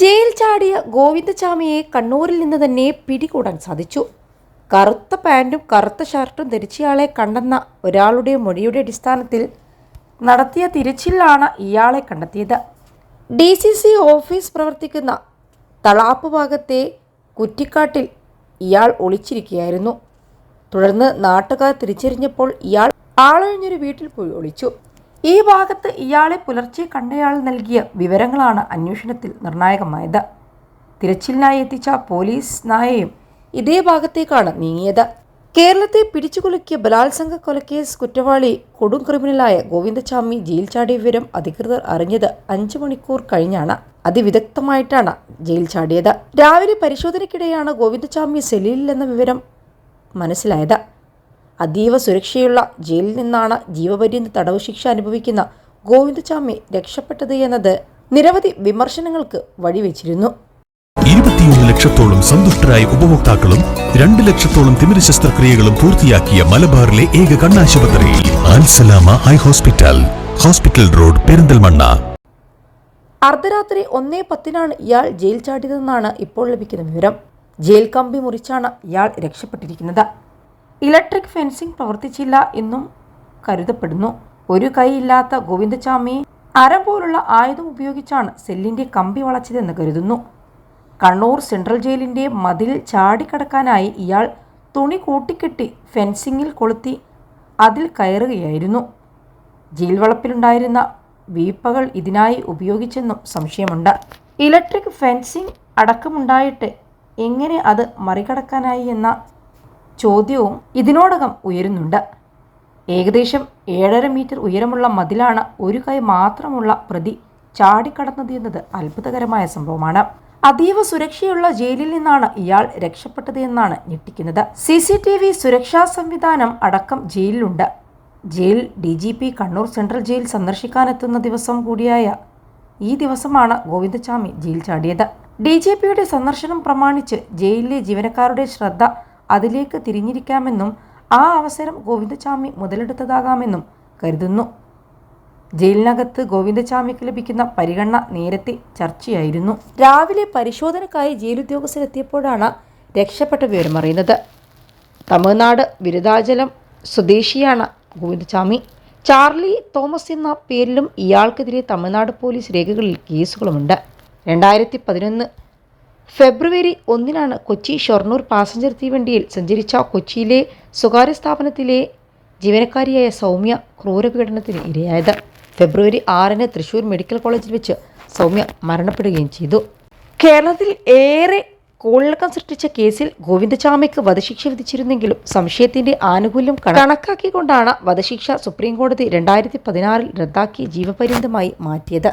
Jail ചാടിയ ഗോവിന്ദചാമിയെ കണ്ണൂരിൽ നിന്ന് തന്നെ പിടികൂടാൻ സാധിച്ചു. കറുത്ത പാന്റും കറുത്ത ഷർട്ടും ധരിച്ചയാളെ കണ്ടെന്ന ഒരാളുടെ മൊഴിയുടെ അടിസ്ഥാനത്തിൽ നടത്തിയ തിരച്ചിലാണ് ഇയാളെ കണ്ടെത്തിയത്. ഡി സി സി ഓഫീസ് പ്രവർത്തിക്കുന്ന തളാപ്പ് ഭാഗത്തെ കുറ്റിക്കാട്ടിൽ ഇയാൾ ഒളിച്ചിരിക്കുകയായിരുന്നു. തുടർന്ന് നാട്ടുകാർ തിരിച്ചറിഞ്ഞപ്പോൾ ഇയാൾ ആളൊഴിഞ്ഞൊരു വീട്ടിൽ പോയി ഒളിച്ചു. ഈ ഭാഗത്ത് ഇയാളെ പുലർച്ചെ കണ്ടയാൾ നൽകിയ വിവരങ്ങളാണ് അന്വേഷണത്തിൽ നിർണായകമായത്. തിരച്ചിലിനായി എത്തിച്ച പോലീസ് നായയും ഇതേ ഭാഗത്തേക്കാണ് നീങ്ങിയത്. കേരളത്തെ പിടിച്ചുകുലുക്കിയ ബലാത്സംഗ കൊലക്കേസ് കുറ്റവാളി കൊടും ക്രിമിനലായ ഗോവിന്ദചാമി ജയിൽ ചാടിയ വിവരം അധികൃതർ അറിഞ്ഞത് അഞ്ചു മണിക്കൂർ കഴിഞ്ഞാണ്. അതിവിദഗ്ധമായിട്ടാണ് ജയിൽ ചാടിയത്. രാവിലെ പരിശോധനയ്ക്കിടെയാണ് ഗോവിന്ദചാമി സെല്ലിലെന്ന വിവരം മനസ്സിലായത്. അതീവ സുരക്ഷയുള്ള ജയിലിൽ നിന്നാണ് ജീവപര്യന്ത തടവ് ശിക്ഷ അനുഭവിക്കുന്ന ഗോവിന്ദചാമി രക്ഷപ്പെട്ടത് എന്നത് നിരവധി വിമർശനങ്ങൾക്ക് വഴിവെച്ചിരുന്നു. ഇരുപത്തിയൊന്ന് ലക്ഷത്തോളം സന്തുഷ്ടരായ ഉപഭോക്താക്കളും രണ്ട് ലക്ഷത്തോളം തിമിര ശസ്ത്രക്രിയകളും പൂർത്തിയാക്കിയ മലബാറിലെ ഏക കണ്ണാശുപത്രി ആൽസലാമ ഹൈ ഹോസ്പിറ്റൽ ഹോസ്പിറ്റൽ റോഡ് പെരിന്തൽമണ്ണ. അർദ്ധരാത്രി ഒന്നേ പത്തിനാണ് ഇയാൾ ജയിൽ ചാടിയതെന്നാണ് ഇപ്പോൾ ലഭിക്കുന്ന വിവരം. ജയിൽ കമ്പി മുറിച്ചാണ് ഇയാൾ രക്ഷപ്പെട്ടിരിക്കുന്നത്. ഇലക്ട്രിക് ഫെൻസിംഗ് പ്രവർത്തിച്ചില്ല എന്നും കരുതപ്പെടുന്നു. ഒരു കൈയില്ലാത്ത ഗോവിന്ദചാമി അര പോലുള്ള ആയുധം ഉപയോഗിച്ചാണ് സെല്ലിന്റെ കമ്പി വളച്ചതെന്ന് കരുതുന്നു. കണ്ണൂർ സെൻട്രൽ ജയിലിന്റെ മതിൽ ചാടിക്കടക്കാനായി ഇയാൾ തുണി കൂട്ടിക്കെട്ടി ഫെൻസിങ്ങിൽ കൊളുത്തി അതിൽ കയറുകയായിരുന്നു. ജയിൽ വളപ്പിലുണ്ടായിരുന്ന വീപ്പകൾ ഇതിനായി ഉപയോഗിച്ചെന്നും സംശയമുണ്ട്. ഇലക്ട്രിക് ഫെൻസിംഗ് അടക്കമുണ്ടായിട്ട് എങ്ങനെ അത് മറികടക്കാനായി എന്ന ചോദ്യവും ഇതിനോടകം ഉയരുന്നുണ്ട്. ഏകദേശം ഏഴര മീറ്റർ ഉയരമുള്ള മതിലാണ് ഒരു കൈ മാത്രമുള്ള പ്രതി ചാടിക്കടന്നത് എന്നത് അത്ഭുതകരമായ സംഭവമാണ്. അതീവ സുരക്ഷയുള്ള ജയിലിൽ നിന്നാണ് ഇയാൾ രക്ഷപ്പെട്ടത് എന്നാണ് ഞെട്ടിക്കുന്നത്. സി സി ടി വി സുരക്ഷാ സംവിധാനം അടക്കം ജയിലിലുണ്ട്. Jail D G P Kannur central jail സന്ദർശിക്കാനെത്തുന്ന ദിവസം കൂടിയായ ഈ ദിവസമാണ് ഗോവിന്ദചാമി ജയിൽ ചാടിയത്. ഡി ജി പിയുടെ സന്ദർശനം പ്രമാണിച്ച് ജയിലിലെ ജീവനക്കാരുടെ ശ്രദ്ധ അതിലേക്ക് തിരിഞ്ഞിരിക്കാമെന്നും ആ അവസരം ഗോവിന്ദസ്വാമി മുതലെടുത്തതാകാമെന്നും കരുതുന്നു. ജയിലിനകത്ത് ഗോവിന്ദസ്വാമിക്ക് ലഭിക്കുന്ന പരിഗണന നേരത്തെ ചർച്ചയായിരുന്നു. രാവിലെ പരിശോധനക്കായി ജയിലുദ്യോഗസ്ഥരെത്തിയപ്പോഴാണ് രക്ഷപ്പെട്ട വിവരമറിയുന്നത് തമിഴ്നാട് വിരുദാചലം സ്വദേശിയാണ് ഗോവിന്ദസ്വാമി. ചാർലി തോമസ് എന്ന പേരിലും ഇയാൾക്കെതിരെ തമിഴ്നാട് പോലീസ് രേഖകളിൽ കേസുകളുമുണ്ട്. രണ്ടായിരത്തി പതിനൊന്ന് ഫെബ്രുവരി ഒന്നിനാണ് കൊച്ചി ഷൊർണൂർ പാസഞ്ചർ തീവണ്ടിയിൽ സഞ്ചരിച്ച കൊച്ചിയിലെ സ്വകാര്യ സ്ഥാപനത്തിലെ ജീവനക്കാരിയായ സൗമ്യ ക്രൂരപീഡനത്തിന് ഇരയായത്. ഫെബ്രുവരി ആറിന് തൃശൂർ മെഡിക്കൽ കോളേജിൽ വെച്ച് സൗമ്യ മരണപ്പെടുകയും ചെയ്തു. കേരളത്തിൽ ഏറെ കോളിളക്കം സൃഷ്ടിച്ച കേസിൽ ഗോവിന്ദചാമിക്ക് വധശിക്ഷ വിധിച്ചിരുന്നെങ്കിലും സംശയത്തിന്റെ ആനുകൂല്യം കണക്കാക്കിക്കൊണ്ടാണ് വധശിക്ഷ സുപ്രീംകോടതി രണ്ടായിരത്തി പതിനാറിൽ റദ്ദാക്കി ജീവപര്യന്തമായി മാറ്റിയത്.